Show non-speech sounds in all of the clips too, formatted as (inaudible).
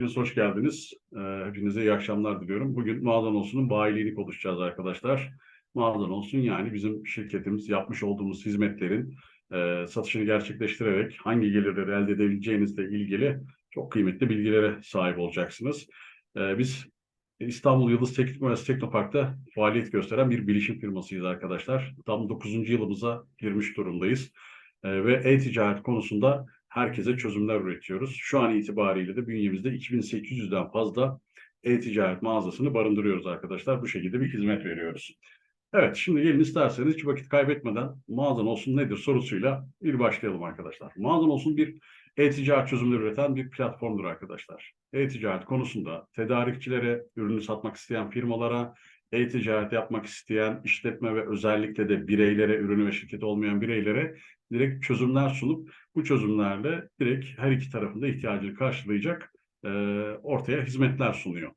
Hepiniz hoş geldiniz. Ee, Hepinize iyi akşamlar diliyorum. Bugün Mağazan Olsun'un bayiliğini konuşacağız arkadaşlar. Mağazan Olsun yani bizim şirketimiz yapmış olduğumuz hizmetlerin e, satışını gerçekleştirerek hangi gelirleri elde edebileceğinizle ilgili çok kıymetli bilgilere sahip olacaksınız. Ee, Biz İstanbul Yıldız Teknik Üniversitesi Teknopark'ta faaliyet gösteren bir bilişim firmasıyız arkadaşlar. Tam 9. yılımıza girmiş durumdayız. Ee, Ve e-ticaret konusunda herkese çözümler üretiyoruz. Şu an itibariyle de bünyemizde 2800'den fazla e-ticaret mağazasını barındırıyoruz arkadaşlar. Bu şekilde bir hizmet veriyoruz. Evet, şimdi gelin isterseniz hiç vakit kaybetmeden mağazan olsun nedir sorusuyla bir başlayalım arkadaşlar. Mağazan olsun bir e-ticaret çözümleri üreten bir platformdur arkadaşlar. E-ticaret konusunda tedarikçilere, ürünü satmak isteyen firmalara, e-ticaret yapmak isteyen işletme ve özellikle de bireylere, ürünü ve şirketi olmayan bireylere direkt çözümler sunup bu çözümlerle direkt her iki tarafında ihtiyacını karşılayacak e, ortaya hizmetler sunuyor.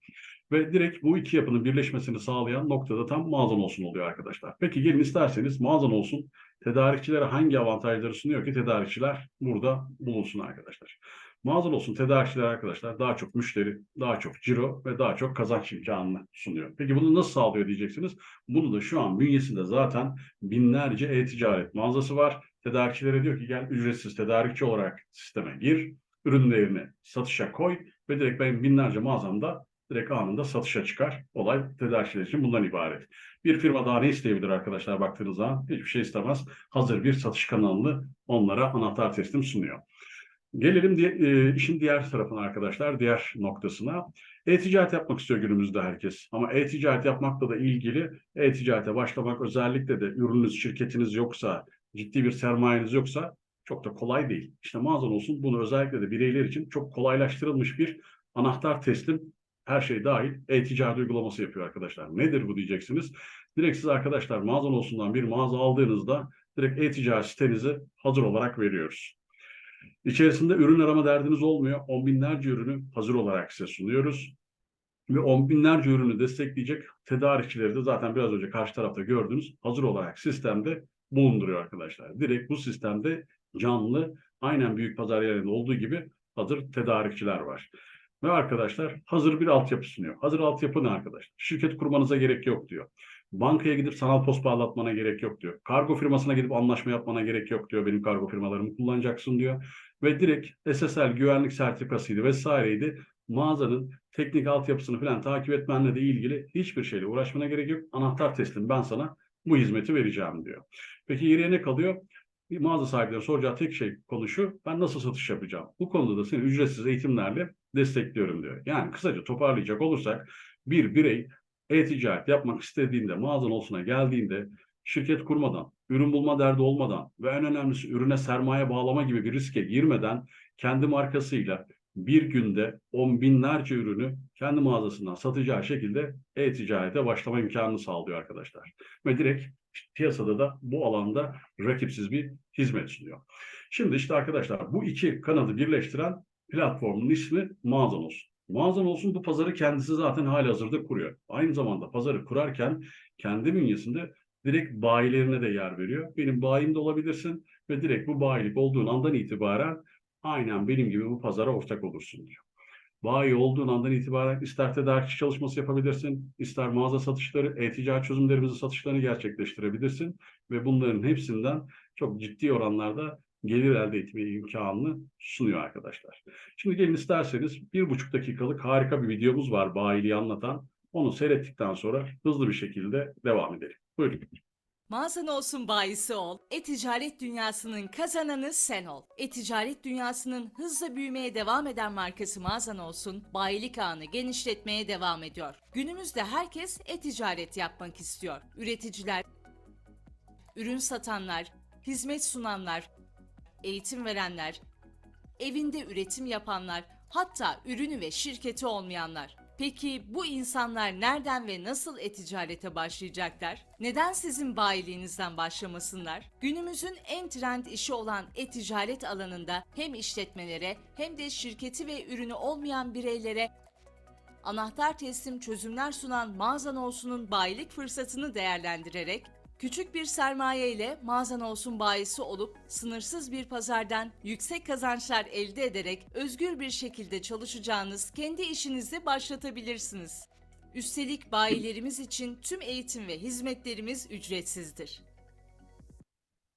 Ve direkt bu iki yapının birleşmesini sağlayan noktada tam mağazan olsun oluyor arkadaşlar. Peki gelin isterseniz mağazan olsun tedarikçilere hangi avantajları sunuyor ki tedarikçiler burada bulunsun arkadaşlar. Mağazan olsun tedarikçiler arkadaşlar daha çok müşteri, daha çok ciro ve daha çok kazanç imkanını sunuyor. Peki bunu nasıl sağlıyor diyeceksiniz. Bunu da şu an bünyesinde zaten binlerce e-ticaret mağazası var. Tedarikçilere diyor ki gel ücretsiz tedarikçi olarak sisteme gir, ürünlerini satışa koy ve direkt benim binlerce mağazamda direkt anında satışa çıkar. Olay tedarikçiler için bundan ibaret. Bir firma daha ne isteyebilir arkadaşlar baktığınız zaman? Hiçbir şey istemez. Hazır bir satış kanalını onlara anahtar teslim sunuyor. Gelelim diye, e, işin diğer tarafına arkadaşlar, diğer noktasına. E-ticaret yapmak istiyor günümüzde herkes. Ama e-ticaret yapmakla da ilgili e-ticarete başlamak özellikle de ürününüz, şirketiniz yoksa, ciddi bir sermayeniz yoksa çok da kolay değil. İşte mağazan olsun bunu özellikle de bireyler için çok kolaylaştırılmış bir anahtar teslim her şey dahil e-ticaret uygulaması yapıyor arkadaşlar. Nedir bu diyeceksiniz. Direkt siz arkadaşlar mağazan olsundan bir mağaza aldığınızda direkt e-ticaret sitenizi hazır olarak veriyoruz. İçerisinde ürün arama derdiniz olmuyor. On binlerce ürünü hazır olarak size sunuyoruz. Ve on binlerce ürünü destekleyecek tedarikçileri de zaten biraz önce karşı tarafta gördüğünüz hazır olarak sistemde bulunduruyor arkadaşlar. Direkt bu sistemde canlı aynen büyük pazar yerlerinde olduğu gibi hazır tedarikçiler var. Ve arkadaşlar hazır bir altyapı sunuyor. Hazır altyapı ne arkadaşlar? Şirket kurmanıza gerek yok diyor. Bankaya gidip sanal post bağlatmana gerek yok diyor. Kargo firmasına gidip anlaşma yapmana gerek yok diyor. Benim kargo firmalarımı kullanacaksın diyor. Ve direkt SSL güvenlik sertifikasıydı vesaireydi. Mağazanın teknik altyapısını falan takip etmenle de ilgili hiçbir şeyle uğraşmana gerek yok. Anahtar teslim ben sana bu hizmeti vereceğim diyor. Peki geriye ne kalıyor? Bir mağaza sahipleri soracağı tek şey konu şu. Ben nasıl satış yapacağım? Bu konuda da seni ücretsiz eğitimlerle destekliyorum diyor. Yani kısaca toparlayacak olursak bir birey e-ticaret yapmak istediğinde, mağazan olsuna geldiğinde şirket kurmadan, ürün bulma derdi olmadan ve en önemlisi ürüne sermaye bağlama gibi bir riske girmeden kendi markasıyla bir günde on binlerce ürünü kendi mağazasından satacağı şekilde e-ticarete başlama imkanını sağlıyor arkadaşlar. Ve direkt piyasada da bu alanda rakipsiz bir hizmet sunuyor. Şimdi işte arkadaşlar bu iki kanadı birleştiren platformun ismi Mağazan olsun. Mağazan olsun bu pazarı kendisi zaten hali hazırda kuruyor. Aynı zamanda pazarı kurarken kendi bünyesinde direkt bayilerine de yer veriyor. Benim bayim de olabilirsin ve direkt bu bayilik olduğun andan itibaren aynen benim gibi bu pazara ortak olursun diyor. Bayi olduğun andan itibaren ister tedarikçi çalışması yapabilirsin, ister mağaza satışları, e-ticaret çözümlerimizin satışlarını gerçekleştirebilirsin ve bunların hepsinden çok ciddi oranlarda gelir elde etme imkanını sunuyor arkadaşlar. Şimdi gelin isterseniz bir buçuk dakikalık harika bir videomuz var bayiliği anlatan. Onu seyrettikten sonra hızlı bir şekilde devam edelim. Buyurun. Mağazan olsun bayisi ol. E-ticaret dünyasının kazananı sen ol. E-ticaret dünyasının hızla büyümeye devam eden markası Mağazan olsun, bayilik ağını genişletmeye devam ediyor. Günümüzde herkes e-ticaret yapmak istiyor. Üreticiler, ürün satanlar, hizmet sunanlar, eğitim verenler, evinde üretim yapanlar, hatta ürünü ve şirketi olmayanlar. Peki bu insanlar nereden ve nasıl e-ticarete başlayacaklar? Neden sizin bayiliğinizden başlamasınlar? Günümüzün en trend işi olan e-ticaret alanında hem işletmelere hem de şirketi ve ürünü olmayan bireylere anahtar teslim çözümler sunan Mağazan Olsun'un bayilik fırsatını değerlendirerek Küçük bir sermaye ile mağazan olsun bayisi olup sınırsız bir pazardan yüksek kazançlar elde ederek özgür bir şekilde çalışacağınız kendi işinizi başlatabilirsiniz. Üstelik bayilerimiz için tüm eğitim ve hizmetlerimiz ücretsizdir.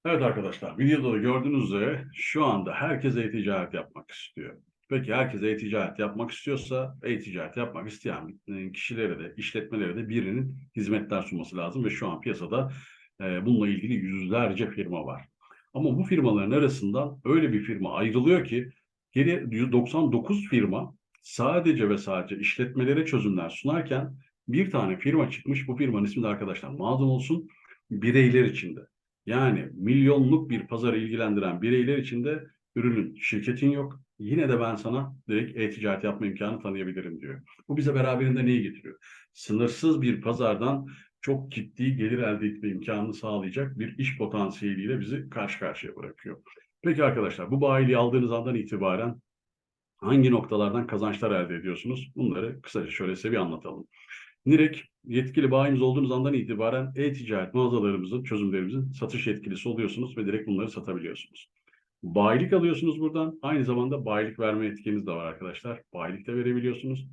Evet arkadaşlar, videoda da gördüğünüz üzere şu anda herkes e-ticaret yapmak istiyor. Peki herkes e-ticaret yapmak istiyorsa e-ticaret yapmak isteyen kişilere de işletmelere de birinin hizmetler sunması lazım ve şu an piyasada e, bununla ilgili yüzlerce firma var. Ama bu firmaların arasından öyle bir firma ayrılıyor ki geri 99 firma sadece ve sadece işletmelere çözümler sunarken bir tane firma çıkmış. Bu firmanın ismi de arkadaşlar mağdur olsun bireyler içinde. Yani milyonluk bir pazarı ilgilendiren bireyler içinde ürünün, şirketin yok. Yine de ben sana direkt e-ticaret yapma imkanı tanıyabilirim diyor. Bu bize beraberinde neyi getiriyor? Sınırsız bir pazardan çok ciddi gelir elde etme imkanını sağlayacak bir iş potansiyeliyle bizi karşı karşıya bırakıyor. Peki arkadaşlar bu bayiliği aldığınız andan itibaren hangi noktalardan kazançlar elde ediyorsunuz? Bunları kısaca şöyle size bir anlatalım. Direkt yetkili bayimiz olduğunuz andan itibaren e-ticaret mağazalarımızın, çözümlerimizin satış yetkilisi oluyorsunuz ve direkt bunları satabiliyorsunuz. Bayilik alıyorsunuz buradan. Aynı zamanda bayilik verme etkiniz de var arkadaşlar. Bayilik de verebiliyorsunuz.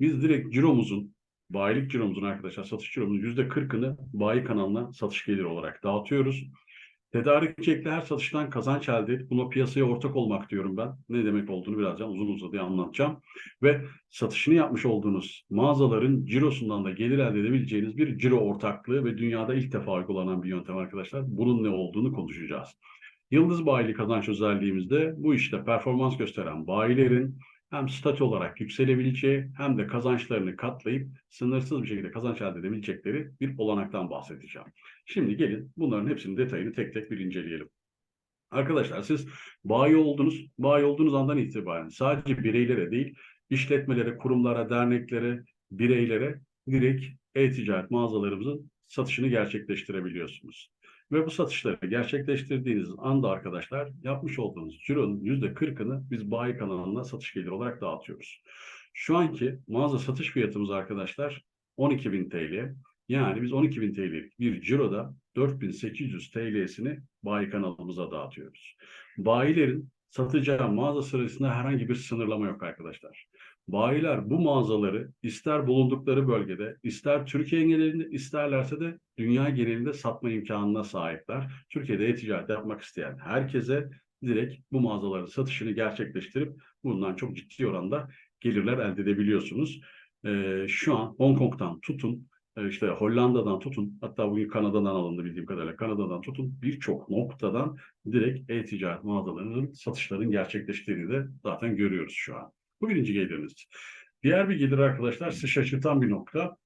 Biz direkt ciromuzun, bayilik ciromuzun arkadaşlar satış ciromuzun yüzde kırkını bayi kanalına satış geliri olarak dağıtıyoruz. Tedarikçi ekli her satıştan kazanç elde edip buna piyasaya ortak olmak diyorum ben. Ne demek olduğunu birazdan uzun uzadıya anlatacağım. Ve satışını yapmış olduğunuz mağazaların cirosundan da gelir elde edebileceğiniz bir ciro ortaklığı ve dünyada ilk defa uygulanan bir yöntem arkadaşlar. Bunun ne olduğunu konuşacağız. Yıldız bayili kazanç özelliğimizde bu işte performans gösteren bayilerin hem statü olarak yükselebileceği hem de kazançlarını katlayıp sınırsız bir şekilde kazanç elde edebilecekleri bir olanaktan bahsedeceğim. Şimdi gelin bunların hepsinin detayını tek tek bir inceleyelim. Arkadaşlar siz bayi oldunuz, bayi olduğunuz andan itibaren sadece bireylere değil, işletmelere, kurumlara, derneklere, bireylere direkt e-ticaret mağazalarımızın satışını gerçekleştirebiliyorsunuz. Ve bu satışları gerçekleştirdiğiniz anda arkadaşlar yapmış olduğunuz cironun %40'ını biz bayi kanalına satış geliri olarak dağıtıyoruz. Şu anki mağaza satış fiyatımız arkadaşlar 12.000 TL. Yani biz 12.000 TL'lik bir ciroda 4.800 TL'sini bayi kanalımıza dağıtıyoruz. Bayilerin satacağı mağaza sırasında herhangi bir sınırlama yok arkadaşlar. Bayiler bu mağazaları ister bulundukları bölgede, ister Türkiye genelinde, isterlerse de dünya genelinde satma imkanına sahipler. Türkiye'de e-ticaret yapmak isteyen herkese direkt bu mağazaların satışını gerçekleştirip bundan çok ciddi oranda gelirler elde edebiliyorsunuz. Ee, şu an Hong Kong'dan tutun, e, işte Hollanda'dan tutun, hatta bugün Kanada'dan alındı bildiğim kadarıyla, Kanada'dan tutun birçok noktadan direkt e-ticaret mağazalarının satışların gerçekleştiğini de zaten görüyoruz şu an. Bu birinci geliriniz. Diğer bir gelir arkadaşlar sizi şaşırtan bir nokta.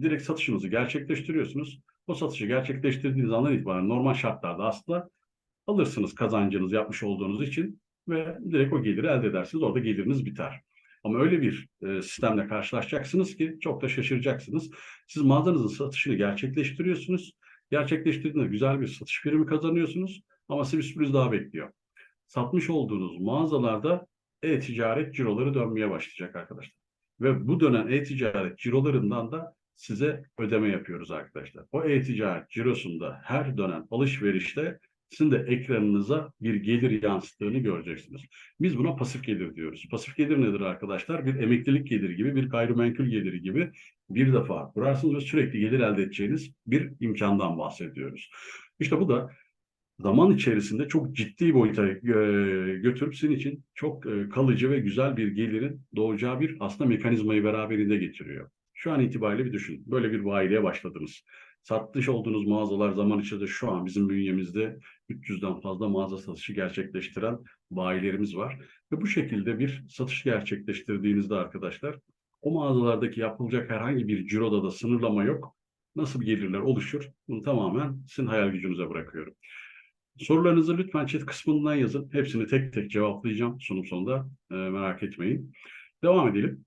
Direkt satışınızı gerçekleştiriyorsunuz. O satışı gerçekleştirdiğiniz andan itibaren normal şartlarda aslında alırsınız kazancınız yapmış olduğunuz için ve direkt o geliri elde edersiniz. Orada geliriniz biter. Ama öyle bir e, sistemle karşılaşacaksınız ki çok da şaşıracaksınız. Siz mağazanızın satışını gerçekleştiriyorsunuz. Gerçekleştirdiğinde güzel bir satış primi kazanıyorsunuz. Ama sizi bir sürpriz daha bekliyor. Satmış olduğunuz mağazalarda e-ticaret ciroları dönmeye başlayacak arkadaşlar. Ve bu dönen e-ticaret cirolarından da size ödeme yapıyoruz arkadaşlar. O e-ticaret cirosunda her dönen alışverişte sizin de ekranınıza bir gelir yansıttığını göreceksiniz. Biz buna pasif gelir diyoruz. Pasif gelir nedir arkadaşlar? Bir emeklilik geliri gibi, bir gayrimenkul geliri gibi bir defa kurarsınız ve sürekli gelir elde edeceğiniz bir imkandan bahsediyoruz. İşte bu da zaman içerisinde çok ciddi boyuta e, götürüp sizin için çok e, kalıcı ve güzel bir gelirin doğacağı bir aslında mekanizmayı beraberinde getiriyor. Şu an itibariyle bir düşün. Böyle bir bayiliğe başladınız. Satış olduğunuz mağazalar zaman içinde şu an bizim bünyemizde 300'den fazla mağaza satışı gerçekleştiren bayilerimiz var. Ve bu şekilde bir satış gerçekleştirdiğinizde arkadaşlar o mağazalardaki yapılacak herhangi bir ciroda da sınırlama yok. Nasıl gelirler oluşur? Bunu tamamen sizin hayal gücünüze bırakıyorum. Sorularınızı lütfen chat kısmından yazın. Hepsini tek tek cevaplayacağım sunum sonunda. E, merak etmeyin. Devam edelim.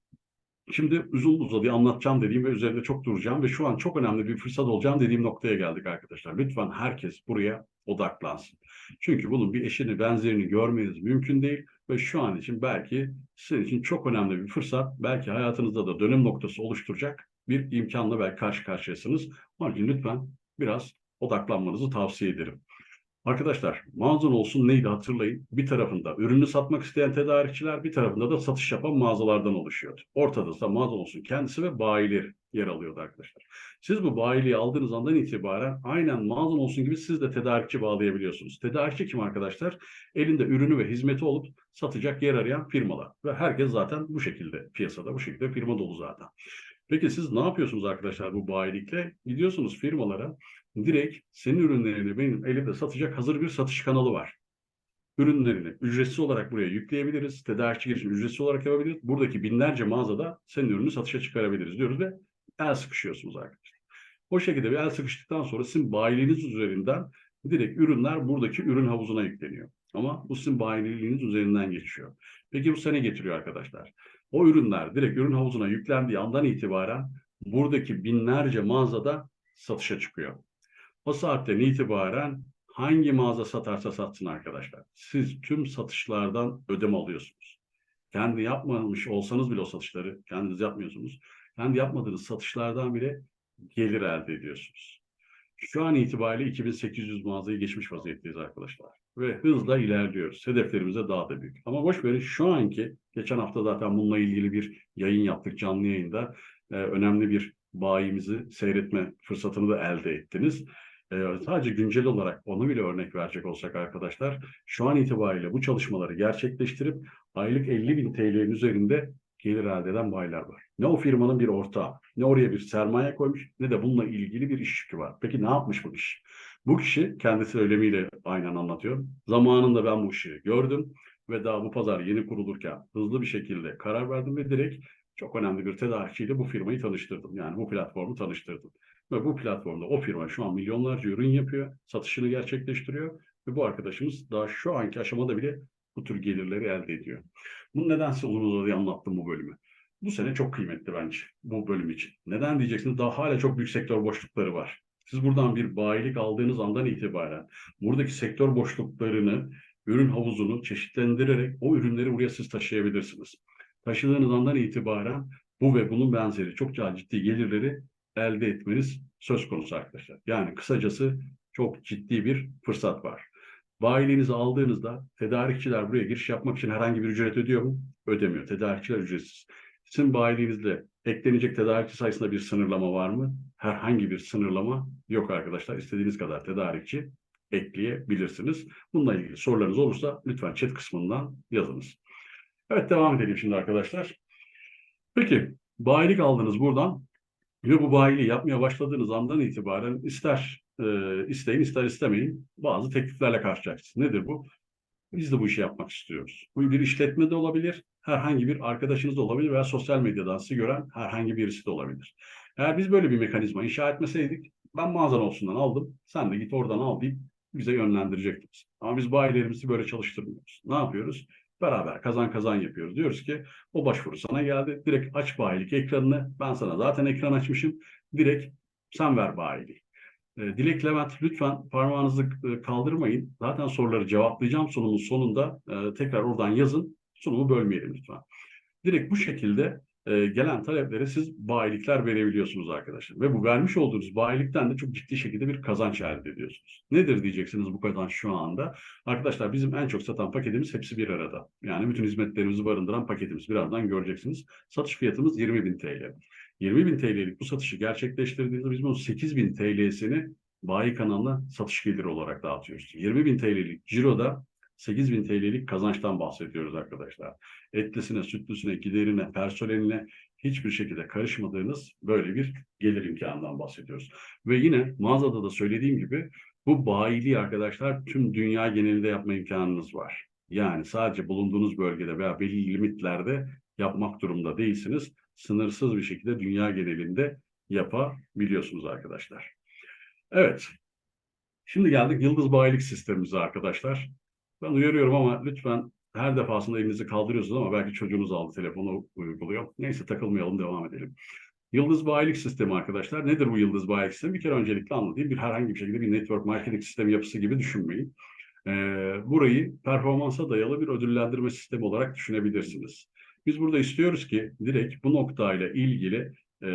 Şimdi uzun uzadıya anlatacağım dediğim ve üzerinde çok duracağım ve şu an çok önemli bir fırsat olacağım dediğim noktaya geldik arkadaşlar. Lütfen herkes buraya odaklansın. Çünkü bunun bir eşini benzerini görmeniz mümkün değil ve şu an için belki sizin için çok önemli bir fırsat, belki hayatınızda da dönüm noktası oluşturacak bir imkanla belki karşı karşıyasınız. Onun için lütfen biraz odaklanmanızı tavsiye ederim. Arkadaşlar mağazan olsun neydi hatırlayın. Bir tarafında ürünü satmak isteyen tedarikçiler bir tarafında da satış yapan mağazalardan oluşuyor. Ortada ise mağazan olsun kendisi ve bayileri yer alıyordu arkadaşlar. Siz bu bayiliği aldığınız andan itibaren aynen mağazan olsun gibi siz de tedarikçi bağlayabiliyorsunuz. Tedarikçi kim arkadaşlar? Elinde ürünü ve hizmeti olup satacak yer arayan firmalar. Ve herkes zaten bu şekilde piyasada bu şekilde firma dolu zaten. Peki siz ne yapıyorsunuz arkadaşlar bu bayilikle? Gidiyorsunuz firmalara direkt senin ürünlerini benim elimde satacak hazır bir satış kanalı var. Ürünlerini ücretsiz olarak buraya yükleyebiliriz. Tedarikçi girişim ücretsiz olarak yapabiliriz. Buradaki binlerce mağazada senin ürünü satışa çıkarabiliriz diyoruz ve el sıkışıyorsunuz arkadaşlar. O şekilde bir el sıkıştıktan sonra sizin bayiliğiniz üzerinden direkt ürünler buradaki ürün havuzuna yükleniyor. Ama bu sizin bayiliğiniz üzerinden geçiyor. Peki bu sene getiriyor arkadaşlar. O ürünler direkt ürün havuzuna yüklendiği andan itibaren buradaki binlerce mağazada satışa çıkıyor. O saatten itibaren hangi mağaza satarsa satsın arkadaşlar. Siz tüm satışlardan ödeme alıyorsunuz. Kendi yapmamış olsanız bile o satışları kendiniz yapmıyorsunuz. Kendi yapmadığınız satışlardan bile gelir elde ediyorsunuz. Şu an itibariyle 2800 mağazayı geçmiş vaziyetteyiz arkadaşlar. Ve hızla ilerliyoruz. Hedeflerimize daha da büyük. Ama boş verin şu anki, geçen hafta zaten bununla ilgili bir yayın yaptık canlı yayında. Ee, önemli bir bayimizi seyretme fırsatını da elde ettiniz. Ee, sadece güncel olarak onu bile örnek verecek olsak arkadaşlar, şu an itibariyle bu çalışmaları gerçekleştirip aylık 50 bin TL'nin üzerinde gelir elde eden bayiler var. Ne o firmanın bir ortağı, ne oraya bir sermaye koymuş, ne de bununla ilgili bir iş yükü var. Peki ne yapmış bu kişi? Bu kişi kendi söylemiyle aynen anlatıyor. Zamanında ben bu işi gördüm ve daha bu pazar yeni kurulurken hızlı bir şekilde karar verdim ve direkt çok önemli bir tedarikçiyle bu firmayı tanıştırdım. Yani bu platformu tanıştırdım. Ve bu platformda o firma şu an milyonlarca ürün yapıyor, satışını gerçekleştiriyor ve bu arkadaşımız daha şu anki aşamada bile bu tür gelirleri elde ediyor. Bunu nedense uzun uzadıya anlattım bu bölümü. Bu sene çok kıymetli bence bu bölüm için. Neden diyeceksiniz? Daha hala çok büyük sektör boşlukları var. Siz buradan bir bayilik aldığınız andan itibaren buradaki sektör boşluklarını, ürün havuzunu çeşitlendirerek o ürünleri buraya siz taşıyabilirsiniz. Taşıdığınız andan itibaren bu ve bunun benzeri çok ciddi gelirleri elde etmeniz söz konusu arkadaşlar. Yani kısacası çok ciddi bir fırsat var. Bayiliğinizi aldığınızda tedarikçiler buraya giriş yapmak için herhangi bir ücret ödüyor mu? Ödemiyor. Tedarikçiler ücretsiz. Sizin bayiliğinizde eklenecek tedarikçi sayısında bir sınırlama var mı? Herhangi bir sınırlama yok arkadaşlar. İstediğiniz kadar tedarikçi ekleyebilirsiniz. Bununla ilgili sorularınız olursa lütfen chat kısmından yazınız. Evet devam edelim şimdi arkadaşlar. Peki bayilik aldınız buradan bayiliği yapmaya başladığınız andan itibaren ister e, isteyin ister istemeyin bazı tekliflerle karşılaşacaksınız. Nedir bu? Biz de bu işi yapmak istiyoruz. Bu bir işletme de olabilir, herhangi bir arkadaşınız da olabilir veya sosyal medyadan sizi gören herhangi birisi de olabilir. Eğer biz böyle bir mekanizma inşa etmeseydik, ben mağazan olsundan aldım, sen de git oradan al deyip bize yönlendirecektiniz. Ama biz bayilerimizi böyle çalıştırmıyoruz. Ne yapıyoruz? Beraber kazan kazan yapıyoruz. Diyoruz ki o başvuru sana geldi. Direkt aç bayilik ekranını. Ben sana zaten ekran açmışım. Direkt sen ver bayiliği. E, Dilek Levent lütfen parmağınızı e, kaldırmayın. Zaten soruları cevaplayacağım sunumun sonunda. E, tekrar oradan yazın. Sunumu bölmeyelim lütfen. Direkt bu şekilde e, gelen taleplere siz bayilikler verebiliyorsunuz arkadaşlar. Ve bu vermiş olduğunuz bayilikten de çok ciddi şekilde bir kazanç elde ediyorsunuz. Nedir diyeceksiniz bu kazanç şu anda? Arkadaşlar bizim en çok satan paketimiz hepsi bir arada. Yani bütün hizmetlerimizi barındıran paketimiz. Birazdan göreceksiniz. Satış fiyatımız 20.000 TL. 20.000 TL'lik bu satışı gerçekleştirdiğimizde biz bunun 8.000 TL'sini bayi kanalına satış geliri olarak dağıtıyoruz. 20.000 TL'lik ciroda 8.000 TL'lik kazançtan bahsediyoruz arkadaşlar. Etlisine, sütlüsüne, giderine, personeline hiçbir şekilde karışmadığınız böyle bir gelir imkanından bahsediyoruz. Ve yine mağazada da söylediğim gibi bu bayiliği arkadaşlar tüm dünya genelinde yapma imkanınız var. Yani sadece bulunduğunuz bölgede veya belli limitlerde yapmak durumunda değilsiniz. Sınırsız bir şekilde dünya genelinde yapabiliyorsunuz arkadaşlar. Evet. Şimdi geldik yıldız bayilik sistemimize arkadaşlar. Ben uyarıyorum ama lütfen her defasında elinizi kaldırıyorsunuz ama belki çocuğunuz aldı telefonu uyguluyor. Neyse takılmayalım devam edelim. Yıldız bayilik sistemi arkadaşlar. Nedir bu yıldız bayilik sistemi? Bir kere öncelikle anlatayım. Bir herhangi bir şekilde bir network marketing sistemi yapısı gibi düşünmeyin. Ee, burayı performansa dayalı bir ödüllendirme sistemi olarak düşünebilirsiniz. Biz burada istiyoruz ki direkt bu noktayla ilgili e,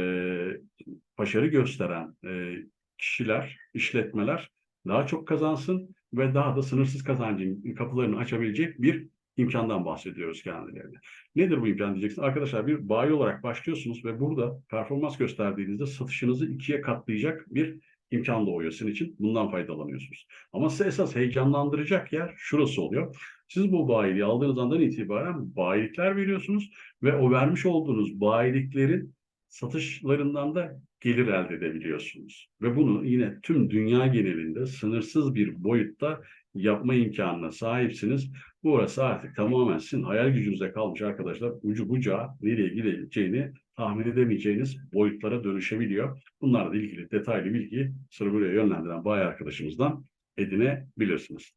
başarı gösteren e, kişiler, işletmeler daha çok kazansın ve daha da sınırsız kazancın kapılarını açabilecek bir imkandan bahsediyoruz kendilerine. Nedir bu imkan diyeceksin? Arkadaşlar bir bayi olarak başlıyorsunuz ve burada performans gösterdiğinizde satışınızı ikiye katlayacak bir imkan doğuyor sizin için. Bundan faydalanıyorsunuz. Ama size esas heyecanlandıracak yer şurası oluyor. Siz bu bayiliği aldığınız andan itibaren bayilikler veriyorsunuz ve o vermiş olduğunuz bayiliklerin satışlarından da gelir elde edebiliyorsunuz. Ve bunu yine tüm dünya genelinde sınırsız bir boyutta yapma imkanına sahipsiniz. Burası artık tamamen sizin hayal gücünüze kalmış arkadaşlar. Ucu bucağı nereye gideceğini tahmin edemeyeceğiniz boyutlara dönüşebiliyor. Bunlarla ilgili detaylı bilgi sıra buraya yönlendiren bayi arkadaşımızdan edinebilirsiniz.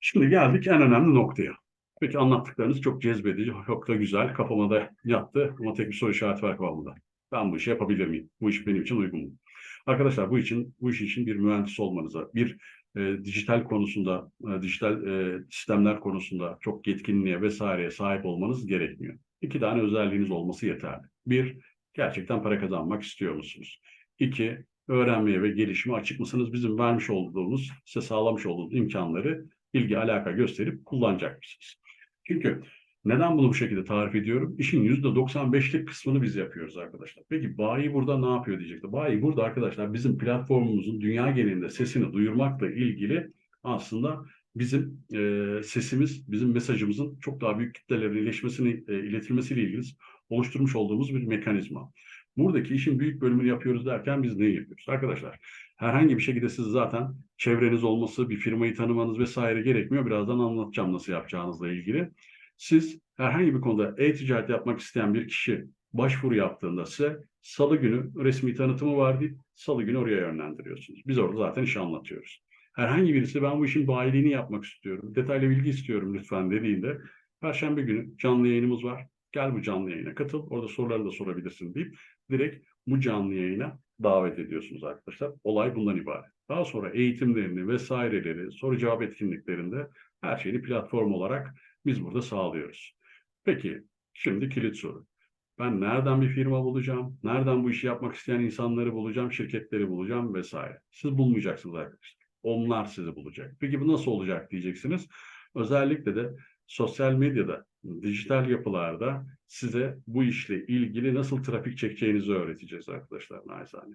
Şimdi geldik en önemli noktaya. Peki anlattıklarınız çok cezbedici, çok da güzel. Kafama da yattı ama tek bir soru işareti var kafamda. Ben bu işi yapabilir miyim? Bu iş benim için uygun mu? Arkadaşlar bu için bu iş için bir mühendis olmanıza, bir e, dijital konusunda, e, dijital e, sistemler konusunda çok yetkinliğe vesaireye sahip olmanız gerekmiyor. İki tane özelliğiniz olması yeterli. Bir, gerçekten para kazanmak istiyor musunuz? İki, öğrenmeye ve gelişime açık mısınız? Bizim vermiş olduğumuz, size sağlamış olduğumuz imkanları ilgi alaka gösterip kullanacak mısınız? Çünkü neden bunu bu şekilde tarif ediyorum? İşin %95'lik kısmını biz yapıyoruz arkadaşlar. Peki bayi burada ne yapıyor diyecekti. Bayi burada arkadaşlar bizim platformumuzun dünya genelinde sesini duyurmakla ilgili aslında bizim e, sesimiz, bizim mesajımızın çok daha büyük kitlelere iletişmesini, e, iletilmesiyle ilgili oluşturmuş olduğumuz bir mekanizma. Buradaki işin büyük bölümünü yapıyoruz derken biz ne yapıyoruz? Arkadaşlar herhangi bir şekilde siz zaten çevreniz olması, bir firmayı tanımanız vesaire gerekmiyor. Birazdan anlatacağım nasıl yapacağınızla ilgili. Siz herhangi bir konuda e-ticaret yapmak isteyen bir kişi başvuru yaptığında size salı günü resmi tanıtımı var deyip salı günü oraya yönlendiriyorsunuz. Biz orada zaten işi anlatıyoruz. Herhangi birisi ben bu işin bayiliğini yapmak istiyorum, detaylı bilgi istiyorum lütfen dediğinde Perşembe günü canlı yayınımız var. Gel bu canlı yayına katıl. Orada sorularını da sorabilirsin deyip direkt bu canlı yayına davet ediyorsunuz arkadaşlar. Olay bundan ibaret. Daha sonra eğitimlerini vesaireleri, soru cevap etkinliklerinde her şeyi platform olarak biz burada sağlıyoruz. Peki şimdi kilit soru. Ben nereden bir firma bulacağım? Nereden bu işi yapmak isteyen insanları bulacağım, şirketleri bulacağım vesaire. Siz bulmayacaksınız arkadaşlar. Onlar sizi bulacak. Peki bu nasıl olacak diyeceksiniz. Özellikle de sosyal medyada, dijital yapılarda size bu işle ilgili nasıl trafik çekeceğinizi öğreteceğiz arkadaşlar naçizane.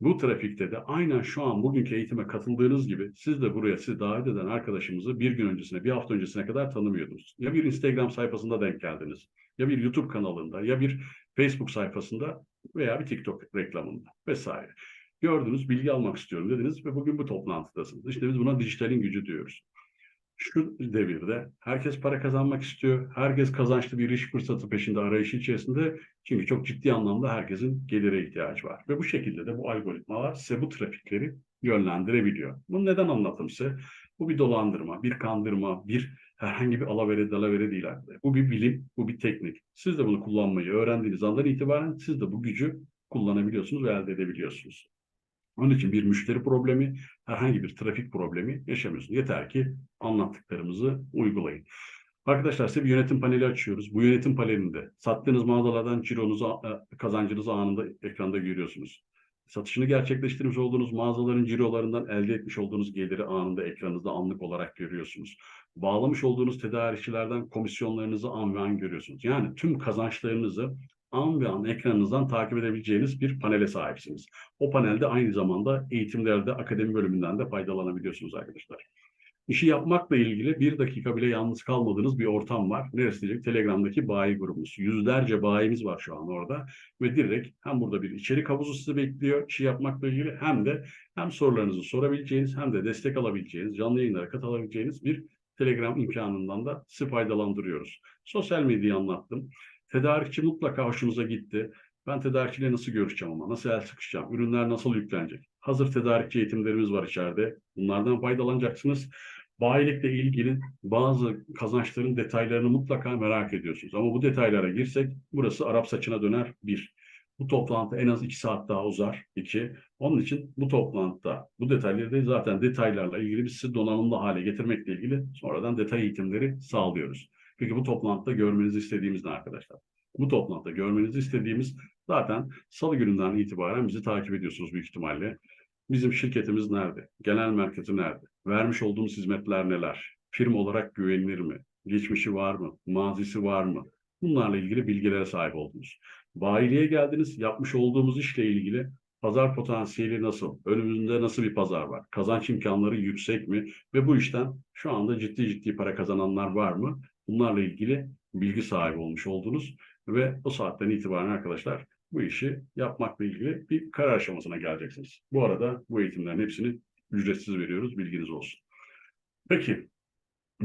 Bu trafikte de aynen şu an bugünkü eğitime katıldığınız gibi siz de buraya sizi davet eden arkadaşımızı bir gün öncesine, bir hafta öncesine kadar tanımıyordunuz. Ya bir Instagram sayfasında denk geldiniz, ya bir YouTube kanalında, ya bir Facebook sayfasında veya bir TikTok reklamında vesaire. Gördünüz, bilgi almak istiyorum dediniz ve bugün bu toplantıdasınız. İşte biz buna dijitalin gücü diyoruz şu devirde herkes para kazanmak istiyor. Herkes kazançlı bir iş fırsatı peşinde arayışı içerisinde. Çünkü çok ciddi anlamda herkesin gelire ihtiyacı var. Ve bu şekilde de bu algoritmalar size bu trafikleri yönlendirebiliyor. Bunu neden anlattım size? Bu bir dolandırma, bir kandırma, bir herhangi bir alavere dalavere değil arkadaşlar. Bu bir bilim, bu bir teknik. Siz de bunu kullanmayı öğrendiğiniz andan itibaren siz de bu gücü kullanabiliyorsunuz ve elde edebiliyorsunuz. Onun için bir müşteri problemi, herhangi bir trafik problemi yaşamıyorsunuz. Yeter ki anlattıklarımızı uygulayın. Arkadaşlar size bir yönetim paneli açıyoruz. Bu yönetim panelinde sattığınız mağazalardan cironuzu, e, kazancınızı anında ekranda görüyorsunuz. Satışını gerçekleştirmiş olduğunuz mağazaların cirolarından elde etmiş olduğunuz geliri anında ekranınızda anlık olarak görüyorsunuz. Bağlamış olduğunuz tedarikçilerden komisyonlarınızı an ve an görüyorsunuz. Yani tüm kazançlarınızı an ve an ekranınızdan takip edebileceğiniz bir panele sahipsiniz. O panelde aynı zamanda eğitimlerde, akademi bölümünden de faydalanabiliyorsunuz arkadaşlar. İşi yapmakla ilgili bir dakika bile yalnız kalmadığınız bir ortam var. Neresi diyecek? Telegram'daki bayi grubumuz. Yüzlerce bayimiz var şu an orada. Ve direkt hem burada bir içerik havuzu sizi bekliyor işi yapmakla ilgili hem de hem sorularınızı sorabileceğiniz hem de destek alabileceğiniz, canlı yayınlara katılabileceğiniz bir Telegram imkanından da sizi faydalandırıyoruz. Sosyal medyayı anlattım. Tedarikçi mutlaka hoşunuza gitti. Ben tedarikçiyle nasıl görüşeceğim ama, nasıl el sıkışacağım, ürünler nasıl yüklenecek? Hazır tedarikçi eğitimlerimiz var içeride. Bunlardan faydalanacaksınız. Bayilikle ilgili bazı kazançların detaylarını mutlaka merak ediyorsunuz. Ama bu detaylara girsek burası Arap saçına döner bir. Bu toplantı en az iki saat daha uzar. iki. Onun için bu toplantıda bu detayları da zaten detaylarla ilgili biz sizi donanımlı hale getirmekle ilgili sonradan detay eğitimleri sağlıyoruz. Peki bu toplantıda görmenizi istediğimiz ne arkadaşlar? Bu toplantıda görmenizi istediğimiz zaten salı gününden itibaren bizi takip ediyorsunuz büyük ihtimalle. Bizim şirketimiz nerede? Genel merkezi nerede? Vermiş olduğumuz hizmetler neler? Firma olarak güvenilir mi? Geçmişi var mı? Mazisi var mı? Bunlarla ilgili bilgilere sahip oldunuz. Bayiliğe geldiniz. Yapmış olduğumuz işle ilgili pazar potansiyeli nasıl? Önümüzde nasıl bir pazar var? Kazanç imkanları yüksek mi? Ve bu işten şu anda ciddi ciddi para kazananlar var mı? Bunlarla ilgili bilgi sahibi olmuş oldunuz. Ve o saatten itibaren arkadaşlar bu işi yapmakla ilgili bir karar aşamasına geleceksiniz. Bu arada bu eğitimlerin hepsini ücretsiz veriyoruz. Bilginiz olsun. Peki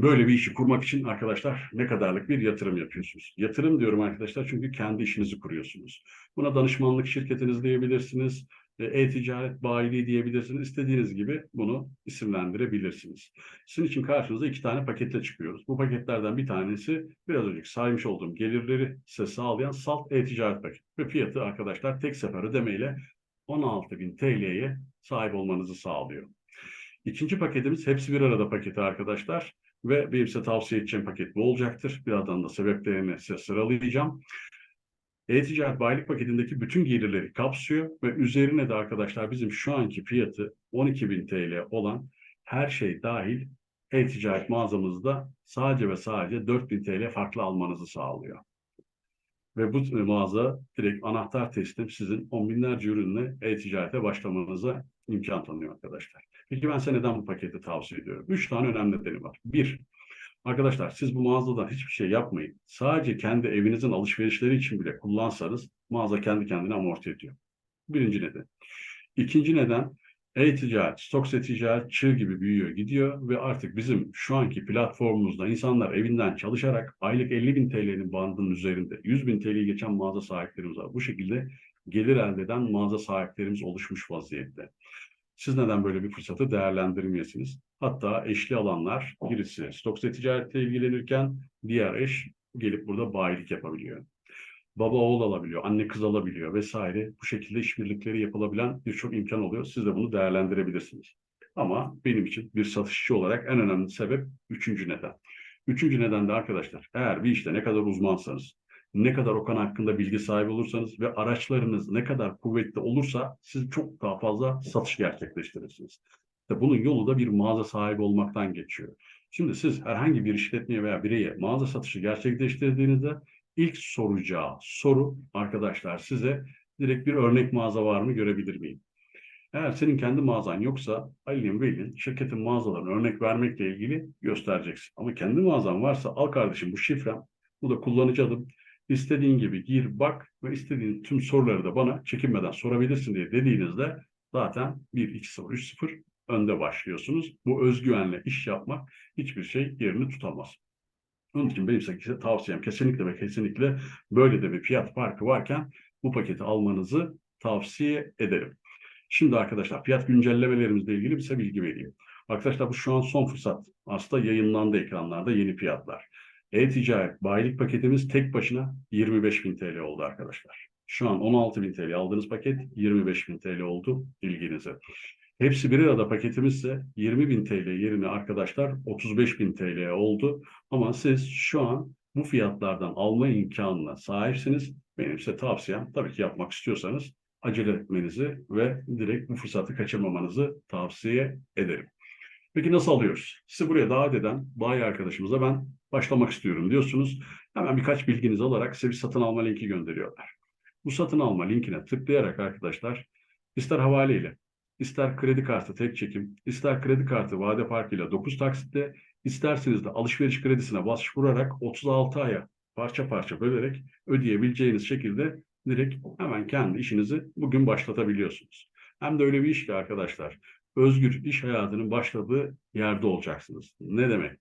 böyle bir işi kurmak için arkadaşlar ne kadarlık bir yatırım yapıyorsunuz? Yatırım diyorum arkadaşlar çünkü kendi işinizi kuruyorsunuz. Buna danışmanlık şirketiniz diyebilirsiniz, e, e-ticaret bayiliği diyebilirsiniz. İstediğiniz gibi bunu isimlendirebilirsiniz. Sizin için karşınıza iki tane paketle çıkıyoruz. Bu paketlerden bir tanesi biraz önceki saymış olduğum gelirleri size sağlayan salt e-ticaret paketi. Ve fiyatı arkadaşlar tek sefer ödemeyle 16.000 TL'ye sahip olmanızı sağlıyor. İkinci paketimiz hepsi bir arada paketi arkadaşlar. Ve benim size tavsiye edeceğim paket bu olacaktır. Birazdan da sebeplerini size sıralayacağım. E-ticaret bayilik paketindeki bütün gelirleri kapsıyor ve üzerine de arkadaşlar bizim şu anki fiyatı 12.000 TL olan her şey dahil e-ticaret mağazamızda sadece ve sadece 4.000 TL farklı almanızı sağlıyor. Ve bu mağaza direkt anahtar teslim sizin on binlerce ürünle e-ticarete başlamanıza imkan tanıyor arkadaşlar. Peki ben size neden bu paketi tavsiye ediyorum? Üç tane önemli nedeni var. Bir, arkadaşlar siz bu mağazadan hiçbir şey yapmayın. Sadece kendi evinizin alışverişleri için bile kullansanız mağaza kendi kendine amorti ediyor. Birinci neden. İkinci neden, e-ticaret, stok ticaret çığ gibi büyüyor gidiyor ve artık bizim şu anki platformumuzda insanlar evinden çalışarak aylık 50 bin TL'nin bandının üzerinde 100 bin TL'yi geçen mağaza sahiplerimiz var. Bu şekilde gelir elde eden mağaza sahiplerimiz oluşmuş vaziyette. Siz neden böyle bir fırsatı değerlendirmeyesiniz? Hatta eşli alanlar birisi stok ticaretle ilgilenirken diğer eş gelip burada bayilik yapabiliyor. Baba oğul alabiliyor, anne kız alabiliyor vesaire. Bu şekilde işbirlikleri yapılabilen birçok imkan oluyor. Siz de bunu değerlendirebilirsiniz. Ama benim için bir satışçı olarak en önemli sebep üçüncü neden. Üçüncü neden de arkadaşlar eğer bir işte ne kadar uzmansanız, ne kadar o konu hakkında bilgi sahibi olursanız ve araçlarınız ne kadar kuvvetli olursa siz çok daha fazla satış gerçekleştirirsiniz. İşte bunun yolu da bir mağaza sahibi olmaktan geçiyor. Şimdi siz herhangi bir işletmeye veya bireye mağaza satışı gerçekleştirdiğinizde ilk soracağı soru arkadaşlar size direkt bir örnek mağaza var mı görebilir miyim? Eğer senin kendi mağazan yoksa Ali'nin Veli'nin şirketin mağazalarına örnek vermekle ilgili göstereceksin. Ama kendi mağazan varsa al kardeşim bu şifrem, bu da kullanıcı adım. İstediğin gibi gir bak ve istediğin tüm soruları da bana çekinmeden sorabilirsin diye dediğinizde zaten 1-2-0, 3-0 önde başlıyorsunuz. Bu özgüvenle iş yapmak hiçbir şey yerini tutamaz. Onun için benim size tavsiyem kesinlikle ve kesinlikle böyle de bir fiyat farkı varken bu paketi almanızı tavsiye ederim. Şimdi arkadaşlar fiyat güncellemelerimizle ilgili size bilgi vereyim. Arkadaşlar bu şu an son fırsat. Aslında yayınlandı ekranlarda yeni fiyatlar. E-ticaret bayilik paketimiz tek başına 25.000 TL oldu arkadaşlar. Şu an 16.000 TL aldığınız paket 25.000 TL oldu ilginize. Hepsi bir arada paketimizse 20.000 TL yerine arkadaşlar 35.000 TL oldu. Ama siz şu an bu fiyatlardan alma imkanına sahipsiniz. Benim size tavsiyem tabii ki yapmak istiyorsanız acele etmenizi ve direkt bu fırsatı kaçırmamanızı tavsiye ederim. Peki nasıl alıyoruz? Sizi buraya davet eden bayi arkadaşımıza ben başlamak istiyorum diyorsunuz. Hemen birkaç bilginizi alarak size bir satın alma linki gönderiyorlar. Bu satın alma linkine tıklayarak arkadaşlar ister havaleyle, ister kredi kartı tek çekim, ister kredi kartı vade farkıyla 9 taksitte, isterseniz de alışveriş kredisine başvurarak 36 aya parça parça bölerek ödeyebileceğiniz şekilde direkt hemen kendi işinizi bugün başlatabiliyorsunuz. Hem de öyle bir iş ki arkadaşlar, özgür iş hayatının başladığı yerde olacaksınız. Ne demek?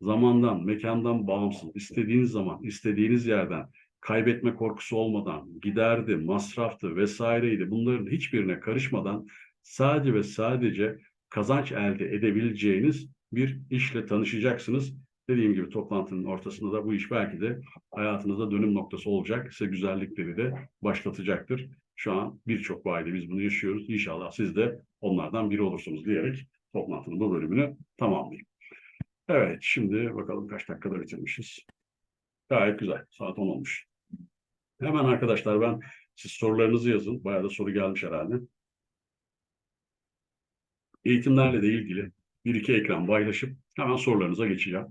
Zamandan, mekandan bağımsız, istediğiniz zaman, istediğiniz yerden, kaybetme korkusu olmadan, giderdi, masraftı vesaireydi bunların hiçbirine karışmadan sadece ve sadece kazanç elde edebileceğiniz bir işle tanışacaksınız. Dediğim gibi toplantının ortasında da bu iş belki de hayatınızda dönüm noktası olacak. Size güzellikleri de başlatacaktır. Şu an birçok biz bunu yaşıyoruz. İnşallah siz de onlardan biri olursunuz diyerek toplantının bu bölümünü tamamlayayım. Evet, şimdi bakalım kaç dakikada bitirmişiz. Gayet güzel. Saat 10 olmuş. Hemen arkadaşlar ben siz sorularınızı yazın. Bayağı da soru gelmiş herhalde. eğitimlerle de ilgili bir iki ekran paylaşıp hemen sorularınıza geçeceğim.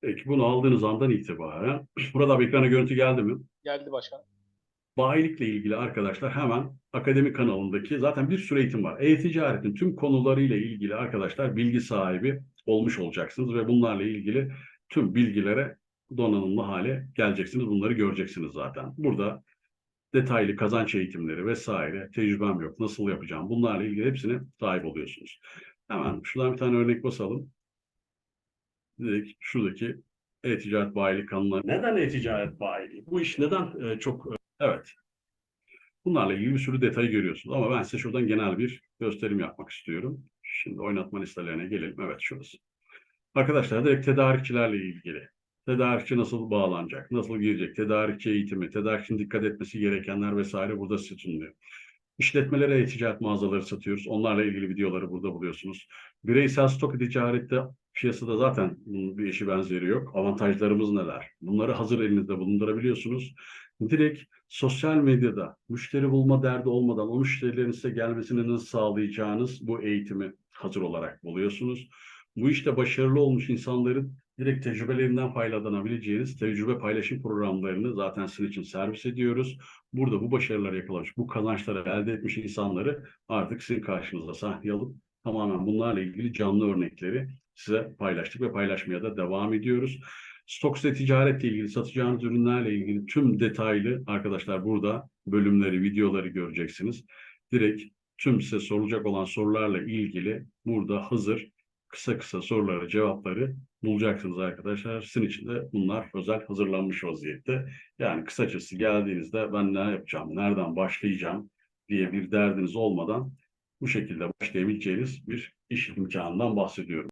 Peki bunu aldığınız andan itibaren (clears throat) burada bir ekrana görüntü geldi mi? Geldi başkan. Bayilikle ilgili arkadaşlar hemen akademi kanalındaki zaten bir sürü eğitim var. E-ticaretin tüm konularıyla ilgili arkadaşlar bilgi sahibi olmuş olacaksınız ve bunlarla ilgili tüm bilgilere donanımlı hale geleceksiniz. Bunları göreceksiniz zaten. Burada detaylı kazanç eğitimleri vesaire, tecrübem yok, nasıl yapacağım bunlarla ilgili hepsine sahip oluyorsunuz. Hemen şuradan bir tane örnek basalım. Direkt şuradaki e-ticaret bayilik kanalına. Neden e-ticaret bayiliği? Bu iş neden e, çok e, Evet. Bunlarla ilgili bir sürü detay görüyorsunuz ama ben size şuradan genel bir gösterim yapmak istiyorum. Şimdi oynatma listelerine gelelim. Evet şurası. Arkadaşlar direkt tedarikçilerle ilgili. Tedarikçi nasıl bağlanacak, nasıl girecek, tedarikçi eğitimi, tedarikçinin dikkat etmesi gerekenler vesaire burada sunuluyor. İşletmelere e-ticaret mağazaları satıyoruz. Onlarla ilgili videoları burada buluyorsunuz. Bireysel stok ticarette piyasada zaten bunun bir eşi benzeri yok. Avantajlarımız neler? Bunları hazır elinizde bulundurabiliyorsunuz. Direkt sosyal medyada müşteri bulma derdi olmadan o müşterilerin size gelmesini nasıl sağlayacağınız bu eğitimi hazır olarak buluyorsunuz. Bu işte başarılı olmuş insanların direkt tecrübelerinden faydalanabileceğiniz tecrübe paylaşım programlarını zaten sizin için servis ediyoruz. Burada bu başarıları yakalamış, bu kazançları elde etmiş insanları artık sizin karşınıza sahneye alıp tamamen bunlarla ilgili canlı örnekleri size paylaştık ve paylaşmaya da devam ediyoruz. Stoksa ticaretle ilgili, satacağınız ürünlerle ilgili tüm detaylı arkadaşlar burada bölümleri, videoları göreceksiniz. Direkt tüm size sorulacak olan sorularla ilgili burada hazır kısa kısa soruları, cevapları bulacaksınız arkadaşlar. Sizin için de bunlar özel hazırlanmış vaziyette. Yani kısacası geldiğinizde ben ne yapacağım, nereden başlayacağım diye bir derdiniz olmadan bu şekilde başlayabileceğiniz bir iş imkanından bahsediyorum.